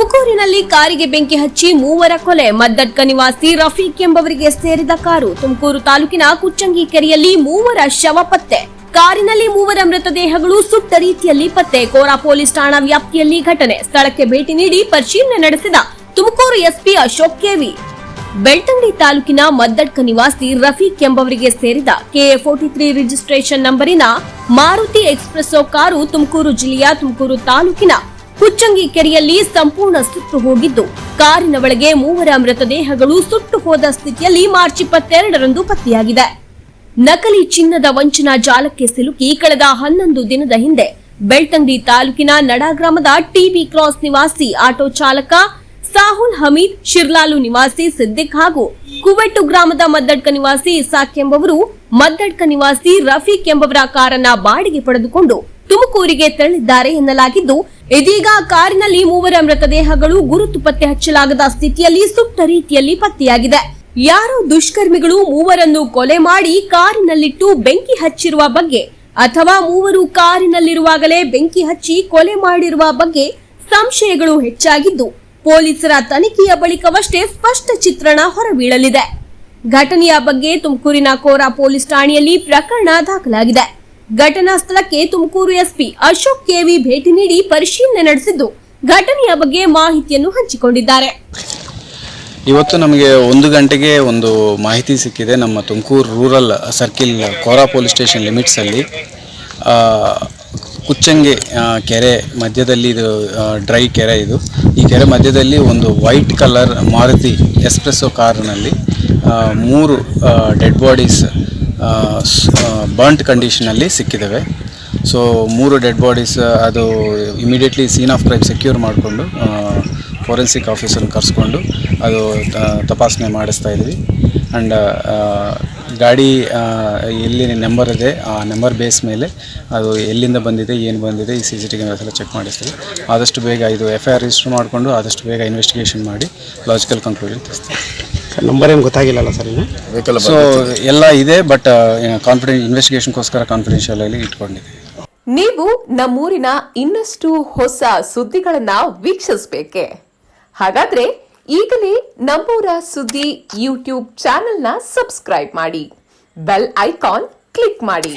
ತುಮಕೂರಿನಲ್ಲಿ ಕಾರಿಗೆ ಬೆಂಕಿ ಹಚ್ಚಿ ಮೂವರ ಕೊಲೆ. ಮದ್ದಡ್ಕ ನಿವಾಸಿ ರಫೀಕ್ ಎಂಬವರಿಗೆ ಸೇರಿದ ಕಾರು. ತುಮಕೂರು ತಾಲೂಕಿನ ಕುಚ್ಚಂಗಿ ಕೆರೆಯಲ್ಲಿ ಮೂವರ ಶವ ಪತ್ತೆ. ಕಾರಿನಲ್ಲಿ ಮೂವರ ಮೃತದೇಹಗಳು ಸುಟ್ಟ ರೀತಿಯಲ್ಲಿ ಪತ್ತೆ. ಕೋರಾ ಪೊಲೀಸ್ ಠಾಣಾ ವ್ಯಾಪ್ತಿಯಲ್ಲಿ ಘಟನೆ. ಸ್ಥಳಕ್ಕೆ ಭೇಟಿ ನೀಡಿ ಪರಿಶೀಲನೆ ನಡೆಸಿದ ತುಮಕೂರು ಎಸ್ಪಿ ಅಶೋಕ್ ಕೆವಿ. ಬೆಳ್ತಂಗಡಿ ತಾಲೂಕಿನ ಮದ್ದಡ್ಕ ನಿವಾಸಿ ರಫೀಕ್ ಎಂಬವರಿಗೆ ಸೇರಿದ ಕೆಎ ಫೋರ್ಟಿ ತ್ರೀ ರಿಜಿಸ್ಟ್ರೇಷನ್ ನಂಬರಿನ ಮಾರುತಿ ಎಕ್ಸ್ಪ್ರೆಸ್ಸೋ ಕಾರು ತುಮಕೂರು ಜಿಲ್ಲೆಯ ತುಮಕೂರು ತಾಲೂಕಿನ ಹುಚ್ಚಂಗಿ ಕೆರೆಯಲ್ಲಿ ಸಂಪೂರ್ಣ ಸುಟ್ಟು ಹೋಗಿದ್ದು. ಕಾರಿನ ಒಳಗೆ ಮೂವರ ಮೃತದೇಹಗಳು ಸುಟ್ಟು ಹೋದ ಸ್ಥಿತಿಯಲ್ಲಿ ಮಾರ್ಚ್ ಇಪ್ಪತ್ತೆರಡರಂದು ಪತ್ತೆಯಾಗಿದೆ. ನಕಲಿ ಚಿನ್ನದ ವಂಚನಾ ಜಾಲಕ್ಕೆ ಸಿಲುಕಿ ಕಳೆದ ಹನ್ನೊಂದು ದಿನದ ಹಿಂದೆ ಬೆಳ್ತಂಗಡಿ ತಾಲೂಕಿನ ನಡಾ ಗ್ರಾಮದ ಟಿಬಿ ಕ್ರಾಸ್ ನಿವಾಸಿ ಆಟೋ ಚಾಲಕ ಸಾಹುಲ್ ಹಮೀದ್, ಶಿರ್ಲಾಲು ನಿವಾಸಿ ಸಿದ್ದಿಕ್ ಹಾಗೂ ಕುವೆಟ್ಟು ಗ್ರಾಮದ ಮದ್ದಡ್ಕ ನಿವಾಸಿ ಇಸಾಕ್ ಎಂಬವರು, ಮದ್ದಡ್ಕ ನಿವಾಸಿ ರಫೀಕ್ ಎಂಬವರ ಕಾರನ್ನ ಬಾಡಿಗೆ ಪಡೆದುಕೊಂಡು ತುಮಕೂರಿಗೆ ತೆರಳಿದ್ದಾರೆ ಎನ್ನಲಾಗಿದ್ದು ಇದೀಗ ಕಾರಿನಲ್ಲಿ ಮೂವರ ಮೃತದೇಹಗಳು ಗುರುತು ಪತ್ತೆ ಹಚ್ಚಲಾಗದ ಸ್ಥಿತಿಯಲ್ಲಿ ಸುಟ್ಟ ರೀತಿಯಲ್ಲಿ ಪತ್ತೆಯಾಗಿದೆ. ಯಾರೋ ದುಷ್ಕರ್ಮಿಗಳು ಮೂವರನ್ನು ಕೊಲೆ ಮಾಡಿ ಕಾರಿನಲ್ಲಿಟ್ಟು ಬೆಂಕಿ ಹಚ್ಚಿರುವ ಬಗ್ಗೆ ಅಥವಾ ಮೂವರು ಕಾರಿನಲ್ಲಿರುವಾಗಲೇ ಬೆಂಕಿ ಹಚ್ಚಿ ಕೊಲೆ ಮಾಡಿರುವ ಬಗ್ಗೆ ಸಂಶಯಗಳು ಹೆಚ್ಚಾಗಿದ್ದು, ಪೊಲೀಸರ ತನಿಖೆಯ ಬಳಿಕವಷ್ಟೇ ಸ್ಪಷ್ಟ ಚಿತ್ರಣ ಹೊರಬೀಳಲಿದೆ. ಘಟನೆಯ ಬಗ್ಗೆ ತುಮಕೂರಿನ ಕೋರಾ ಪೊಲೀಸ್ ಠಾಣೆಯಲ್ಲಿ ಪ್ರಕರಣ ದಾಖಲಾಗಿದೆ. ಘಟನಾ ಸ್ಥಳಕ್ಕೆ ತುಮಕೂರು ಎಸ್ಪಿ ಅಶೋಕ್ ಕೆವಿ ಭೇಟಿ ನೀಡಿ ಪರಿಶೀಲನೆ ನಡೆಸಿದ್ದು. ಘಟನೆಯ ಬಗ್ಗೆ ಮಾಹಿತಿಯನ್ನು ಹಂಚಿಕೊಂಡಿದ್ದಾರೆ. ಇವತ್ತು ನಮಗೆ ಒಂದು ಗಂಟೆಗೆ ಒಂದು ಮಾಹಿತಿ ಸಿಕ್ಕಿದೆ. ನಮ್ಮ Tumakuru rural circle Kora police station ಲಿಮಿಟ್ಸಲ್ಲಿ Kuchchange ಕೆರೆ ಮಧ್ಯದಲ್ಲಿ ಇದು ಡ್ರೈ ಕೆರೆ ಇದು. ಈ ಕೆರೆ ಮಧ್ಯದಲ್ಲಿ ಒಂದು ವೈಟ್ ಕಲರ್ ಮಾರುತಿ ಎಸ್ಪ್ರೆಸ್ಸೋ ಕಾರ್ನಲ್ಲಿ ಮೂರು ಡೆಡ್ ಬಾಡೀಸ್ ಬರ್ಂಟ್ ಕಂಡೀಷನಲ್ಲಿ ಸಿಕ್ಕಿದ್ದಾವೆ ಸೊ ಮೂರು ಡೆಡ್ ಬಾಡೀಸ್ ಅದು immediately scene of crime secure ಮಾಡಿಕೊಂಡು ಫೋರೆನ್ಸಿಕ್ ಆಫೀಸನ್ನು ಕರೆಸ್ಕೊಂಡು ಅದು ತಪಾಸಣೆ ಮಾಡಿಸ್ತಾ ಇದ್ವಿ. ಆ್ಯಂಡ್ ಗಾಡಿ ಎಲ್ಲಿ ನಂಬರ್ ಇದೆ, ಆ ನಂಬರ್ ಬೇಸ್ ಮೇಲೆ ಅದು ಎಲ್ಲಿಂದ ಬಂದಿದೆ, ಏನು ಬಂದಿದೆ, ಈ ಸಿ ಸಿ ಟಿ ಕ್ಯಾಮ್ರಾಸ್ ಎಲ್ಲ ಚೆಕ್ ಮಾಡಿಸ್ತೀವಿ. ಆದಷ್ಟು ಬೇಗ ಇದು ಎಫ್ ಐ ಆರ್ ರಿಜಿಸ್ಟರ್ ಮಾಡಿಕೊಂಡು, ಆದಷ್ಟು ಬೇಗ ಇನ್ವೆಸ್ಟಿಗೇಷನ್ ಮಾಡಿ ಲಾಜಿಕಲ್ ಕನ್ಕ್ಲೂಷನ್ ತೆಗಿಸ್ತೀವಿ ಸರ್ ನಂಬರ್ ಏನು ಗೊತ್ತಾಗಿಲ್ಲಲ್ಲ ಸರ್ ಇನ್ನು? ಸೊ ಎಲ್ಲ ಇದೆ ಬಟ್ ಕಾನ್ಫಿಡೆನ್ಸ್ ಇನ್ವೆಸ್ಟಿಗೇಷನ್ಗೋಸ್ಕರ ಕಾನ್ಫಿಡೆನ್ಷಿಯಲ್ ಆಗಿ ಇಟ್ಕೊಂಡಿದ್ದೀವಿ. ನೀವು ನಮ್ಮೂರಿನ ಇನ್ನಷ್ಟು ಹೊಸ ಸುದ್ದಿಗಳನ್ನ ವೀಕ್ಷಿಸಬೇಕೆ? ಹಾಗಾದ್ರೆ ಈಗಲೇ ನಮ್ಮೂರ ಸುದ್ದಿ ಯೂಟ್ಯೂಬ್ ಚಾನೆಲ್ನ ಸಬ್ಸ್ಕ್ರೈಬ್ ಮಾಡಿ. ಬೆಲ್ ಐಕಾನ್ ಕ್ಲಿಕ್ ಮಾಡಿ.